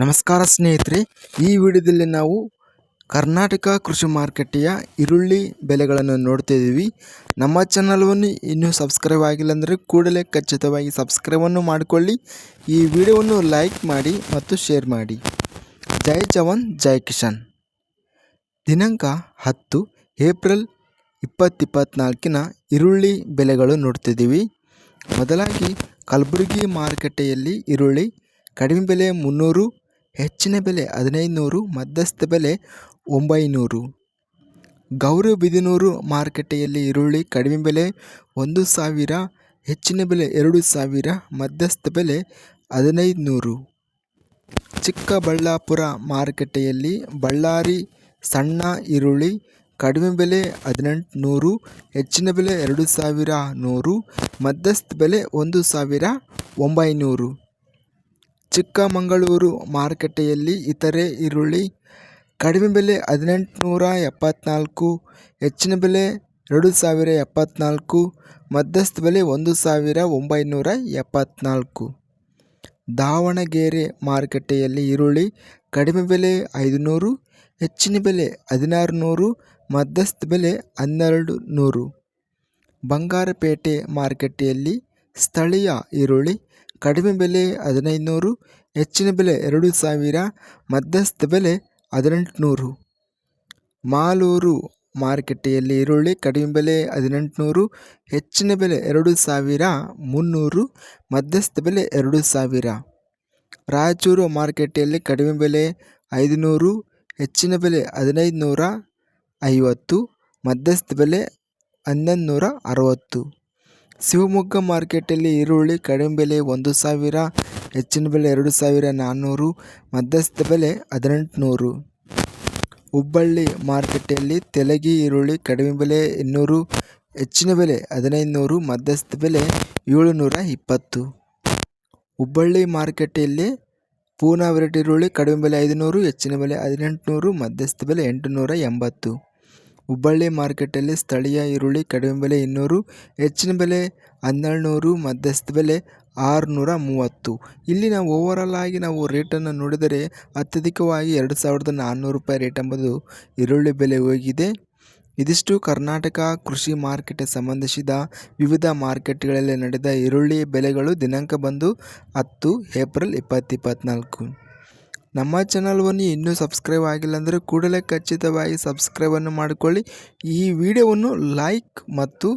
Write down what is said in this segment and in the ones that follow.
ನಮಸ್ಕಾರ ಸ್ನೇಹಿತರೆ, ಈ ವಿಡಿಯೋದಲ್ಲಿ ನಾವು ಕರ್ನಾಟಕ ಕೃಷಿ ಮಾರುಕಟ್ಟೆಯ ಈರುಳ್ಳಿ ಬೆಲೆಗಳನ್ನು ನೋಡ್ತಿದ್ದೀವಿ ನಮ್ಮ ಚಾನಲವನ್ನು ಇನ್ನೂ ಸಬ್ಸ್ಕ್ರೈಬ್ ಆಗಿಲ್ಲ ಅಂದರೆ ಕೂಡಲೇ ಖಚಿತವಾಗಿ ಸಬ್ಸ್ಕ್ರೈಬನ್ನು ಮಾಡಿಕೊಳ್ಳಿ. ಈ ವಿಡಿಯೋವನ್ನು ಲೈಕ್ ಮಾಡಿ ಮತ್ತು ಶೇರ್ ಮಾಡಿ. ಜೈ ಜವಾನ್, ಜೈ ಕಿಶನ್ ದಿನಾಂಕ ಹತ್ತು, ಏಪ್ರಿಲ್ ಇಪ್ಪತ್ತಿಪ್ಪತ್ನಾಲ್ಕಿನ ಈರುಳ್ಳಿ ಬೆಲೆಗಳು ನೋಡ್ತಿದ್ದೀವಿ ಮೊದಲಾಗಿ ಕಲಬುರಗಿ ಮಾರುಕಟ್ಟೆಯಲ್ಲಿ ಈರುಳ್ಳಿ ಕಡಿಮೆ ಬೆಲೆ ಮುನ್ನೂರು ಹೆಚ್ಚಿನ ಬೆಲೆ ಹದಿನೈದು ನೂರು ಮಧ್ಯಸ್ಥ ಬೆಲೆ ಒಂಬೈನೂರು. ಗೌರಬಿದನೂರು ಮಾರುಕಟ್ಟೆಯಲ್ಲಿ ಈರುಳ್ಳಿ ಕಡಿಮೆ ಬೆಲೆ ಒಂದು ಸಾವಿರ, ಹೆಚ್ಚಿನ ಬೆಲೆ ಎರಡು ಸಾವಿರ, ಮಧ್ಯಸ್ಥ ಬೆಲೆ ಹದಿನೈದು ನೂರು ಚಿಕ್ಕಬಳ್ಳಾಪುರ ಮಾರುಕಟ್ಟೆಯಲ್ಲಿ ಬಳ್ಳಾರಿ ಸಣ್ಣ ಈರುಳ್ಳಿ ಕಡಿಮೆ ಬೆಲೆ ಹದಿನೆಂಟು ನೂರು ಹೆಚ್ಚಿನ ಬೆಲೆ ಎರಡು ಸಾವಿರ ನೂರು, ಮಧ್ಯಸ್ಥ ಬೆಲೆ ಒಂದು ಸಾವಿರ ಒಂಬೈನೂರು. ಚಿಕ್ಕಮಗಳೂರು ಮಾರುಕಟ್ಟೆಯಲ್ಲಿ ಇತರೆ ಈರುಳ್ಳಿ, ಕಡಿಮೆ ಬೆಲೆ ಹದಿನೆಂಟುನೂರ ಎಪ್ಪತ್ತ್ನಾಲ್ಕು ಹೆಚ್ಚಿನ ಬೆಲೆ ಎರಡು ಸಾವಿರ ಎಪ್ಪತ್ನಾಲ್ಕು, ಮಧ್ಯಸ್ಥ ಬೆಲೆ ಒಂದು ಸಾವಿರ ಒಂಬೈನೂರ ಎಪ್ಪತ್ತ್ನಾಲ್ಕು ದಾವಣಗೆರೆ ಮಾರುಕಟ್ಟೆಯಲ್ಲಿ ಈರುಳ್ಳಿ ಕಡಿಮೆ ಬೆಲೆ ಐದುನೂರು, ಹೆಚ್ಚಿನ ಬೆಲೆ ಹದಿನಾರು ನೂರು ಮಧ್ಯಸ್ಥ ಬೆಲೆ ಹನ್ನೆರಡು ನೂರು ಬಂಗಾರಪೇಟೆ ಮಾರುಕಟ್ಟೆಯಲ್ಲಿ ಸ್ಥಳೀಯ ಈರುಳ್ಳಿ, ಕಡಿಮೆ ಬೆಲೆ ಹದಿನೈದು ನೂರು ಹೆಚ್ಚಿನ ಬೆಲೆ ಎರಡು ಸಾವಿರ, ಮಧ್ಯಸ್ಥ ಬೆಲೆ ಹದಿನೆಂಟುನೂರು. ಮಾಲೂರು ಮಾರುಕಟ್ಟೆಯಲ್ಲಿ ಈರುಳ್ಳಿ ಕಡಿಮೆ ಬೆಲೆ ಹದಿನೆಂಟುನೂರು, ಹೆಚ್ಚಿನ ಬೆಲೆ ಎರಡು ಸಾವಿರ, ಮುನ್ನೂರು, ಮಧ್ಯಸ್ಥ ಬೆಲೆ ಎರಡು ಸಾವಿರ. ರಾಯಚೂರು ಮಾರುಕಟ್ಟೆಯಲ್ಲಿ ಕಡಿಮೆ ಬೆಲೆ ಐದುನೂರು, ಹೆಚ್ಚಿನ ಬೆಲೆ ಹದಿನೈದು ನೂರ ಐವತ್ತು, ಮಧ್ಯಸ್ಥ ಬೆಲೆ ಹನ್ನೊಂದು ನೂರ ಅರವತ್ತು. ಶಿವಮೊಗ್ಗ ಮಾರ್ಕೆಟಲ್ಲಿ ಈರುಳ್ಳಿ ಕಡಿಮೆ ಬೆಲೆ ಒಂದು ಸಾವಿರ, ಹೆಚ್ಚಿನ ಬೆಲೆ ಎರಡು ಸಾವಿರ ನಾನ್ನೂರು ಮಧ್ಯಸ್ಥ ಬೆಲೆ ಹದಿನೆಂಟುನೂರು. ಹುಬ್ಬಳ್ಳಿ ಮಾರುಕಟ್ಟೆಯಲ್ಲಿ ತೆಲಗಿ ಈರುಳ್ಳಿ ಕಡಿಮೆ ಬೆಲೆ ಇನ್ನೂರು, ಹೆಚ್ಚಿನ ಬೆಲೆ ಹದಿನೈದು ನೂರು ಮಧ್ಯಸ್ಥ ಬೆಲೆ ಏಳುನೂರ ಇಪ್ಪತ್ತು. ಹುಬ್ಬಳ್ಳಿ ಮಾರುಕಟ್ಟೆಯಲ್ಲಿ ಪೂನಾ ವೆರೈಟಿ ಈರುಳ್ಳಿ ಕಡಿಮೆ ಬೆಲೆ ಐದುನೂರು, ಹೆಚ್ಚಿನ ಬೆಲೆ ಹದಿನೆಂಟುನೂರು ಮಧ್ಯಸ್ಥ ಬೆಲೆ ಎಂಟುನೂರ ಎಂಬತ್ತು. ಹುಬ್ಬಳ್ಳಿ ಮಾರ್ಕೆಟಲ್ಲಿ ಸ್ಥಳೀಯ ಈರುಳ್ಳಿ ಕಡಿಮೆ ಬೆಲೆ ಇನ್ನೂರು, ಹೆಚ್ಚಿನ ಬೆಲೆ ಹನ್ನೆರಡು ನೂರು ಮಧ್ಯಸ್ಥ ಬೆಲೆ ಆರುನೂರ ಮೂವತ್ತು. ಇಲ್ಲಿ ನಾವು ಓವರಾಲ್ ಆಗಿ ನಾವು ರೇಟನ್ನು ನೋಡಿದರೆ ಅತ್ಯಧಿಕವಾಗಿ ಎರಡು ಸಾವಿರದ ನಾನ್ನೂರು ರೂಪಾಯಿ ರೇಟ್ ಎಂಬುದು ಈರುಳ್ಳಿ ಬೆಲೆ ಹೋಗಿದೆ. ಇದಿಷ್ಟು ಕರ್ನಾಟಕ ಕೃಷಿ ಮಾರ್ಕೆಟ್ಗೆ ಸಂಬಂಧಿಸಿದ ವಿವಿಧ ಮಾರ್ಕೆಟ್ಗಳಲ್ಲಿ ನಡೆದ ಈರುಳ್ಳಿ ಬೆಲೆಗಳು ದಿನಾಂಕ ಬಂದು ಹತ್ತು ಏಪ್ರಿಲ್ ಇಪ್ಪತ್ತಿಪ್ಪತ್ನಾಲ್ಕು ನಮ್ಮ ಚಾನಲ್ವನ್ನು ಇನ್ನೂ ಸಬ್ಸ್ಕ್ರೈಬ್ ಆಗಿಲ್ಲ ಅಂದರೆ ಕೂಡಲೇ ಖಚಿತವಾಗಿ ಸಬ್ಸ್ಕ್ರೈಬನ್ನು ಮಾಡಿಕೊಳ್ಳಿ. ಈ ವಿಡಿಯೋವನ್ನು ಲೈಕ್ ಮತ್ತು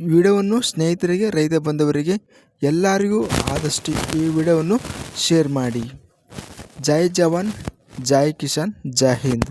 ವಿಡಿಯೋವನ್ನು ಸ್ನೇಹಿತರಿಗೆ, ರೈತ ಬಂದವರಿಗೆ ಎಲ್ಲರಿಗೂ ಆದಷ್ಟು ಈ ವಿಡಿಯೋವನ್ನು ಶೇರ್ ಮಾಡಿ. ಜೈ ಜವಾನ್, ಜೈ ಕಿಶನ್ ಜೈ ಹಿಂದ್.